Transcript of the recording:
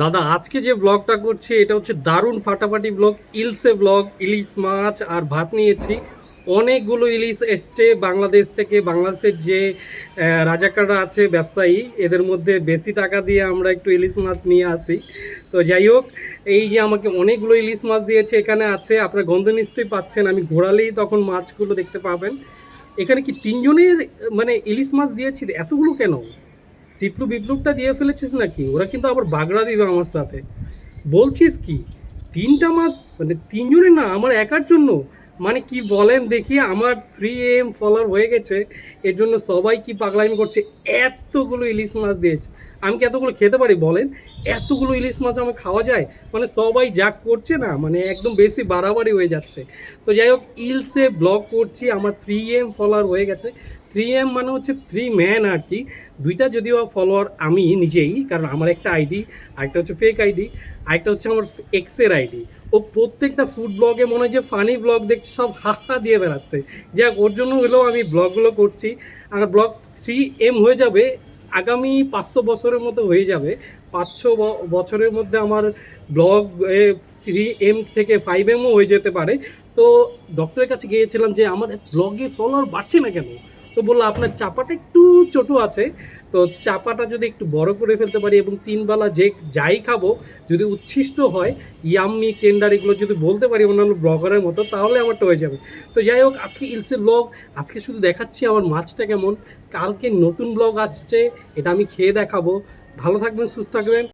দাদা, আজকে যে ব্লগটা করছি, এটা হচ্ছে দারুণ ফাটাফাটি ব্লগ ইলসে ব্লগ ইলিশ মাছ আর ভাত নিয়েছি। অনেকগুলো ইলিশ এসছে বাংলাদেশ থেকে, বাংলাদেশের যে রাজাকাররা আছে, ব্যবসায়ী, এদের মধ্যে বেশি টাকা দিয়ে আমরা একটু ইলিশ মাছ নিয়ে আসি। তো যাই হোক, এই যে আমাকে অনেকগুলো ইলিশ মাছ দিয়েছে, এখানে আছে, আপনার গন্ধ নিশ্চয়ই পাচ্ছেন, আমি ঘোরালেই তখন মাছগুলো দেখতে পাবেন। এখানে কি তিনজনের মানে ইলিশ মাছ দিয়েছি? এতগুলো কেন? সিপলু বিপ্লবটা দিয়ে ফেলেছিস নাকি? ওরা কিন্তু আবার বাগড়া দিবে আমার সাথে। বলছিস কি? তিনটা মাস মানে তিনজনের না, আমার একার জন্য। মানে কি বলেন দেখি, আমার থ্রি এম ফলোয়ার হয়ে গেছে। এর জন্য সবাই কি পাগলামি করছে? এতগুলো ইলিশ মাছ দিয়েছে। আমি কি এতগুলো খেতে পারি বলেন? এতগুলো ইলিশ মাছ আমার খাওয়া যায়? মানে সবাই যা করছে না মানে একদম বেশি বাড়াবাড়ি হয়ে যাচ্ছে। তো যাই হোক, ইলসে ব্লগ করছি, আমার থ্রি এম ফলোয়ার হয়ে গেছে। থ্রি এম মানে হচ্ছে থ্রি ম্যান আর কি দুইটা যদিও ফলোয়ার আমি নিজেই, কারণ আমার একটা আইডি আরেকটা হচ্ছে ফেক আইডি আরেকটা হচ্ছে আমার এক্সের আইডি ও প্রত্যেকটা ফুড ব্লগে মনে হয় যে ফানি ব্লগ দেখছে, সব হাহা দিয়ে বেড়াচ্ছে। যাক, ওর জন্য হলেও আমি ব্লগগুলো করছি। আমার ব্লগ থ্রি এম হয়ে যাবে, আগামী পাঁচশো বছরের মতো হয়ে যাবে। পাঁচশো বছরের মধ্যে আমার ব্লগ থ্রি এম থেকে ফাইভ এমও হয়ে যেতে পারে। তো ডক্টরের কাছে গিয়েছিলাম যে আমার ব্লগে ফলোয়ার বাড়ছে না কেন? তো বলল, আপনার চাপাটা একটু ছোট আছে, তো চাপাটা যদি একটু বড় করে ফেলতে পারি এবং তিনবেলা যে যাই খাব, যদি উচ্ছিষ্ট হয়, ইয়াম্মি, টেন্ডার এগুলো যদি বলতে পারি অন্যান্য ব্লগারের মতো, তাহলে আমারটা হয়ে যাবে। তো যাই হোক, আজকে ইলসের ব্লগ আজকে শুধু দেখাচ্ছি আমার মাছটা কেমন। কালকে নতুন ব্লগ আসছে, এটা আমি খেয়ে দেখাবো। ভালো থাকবেন, সুস্থ থাকবেন।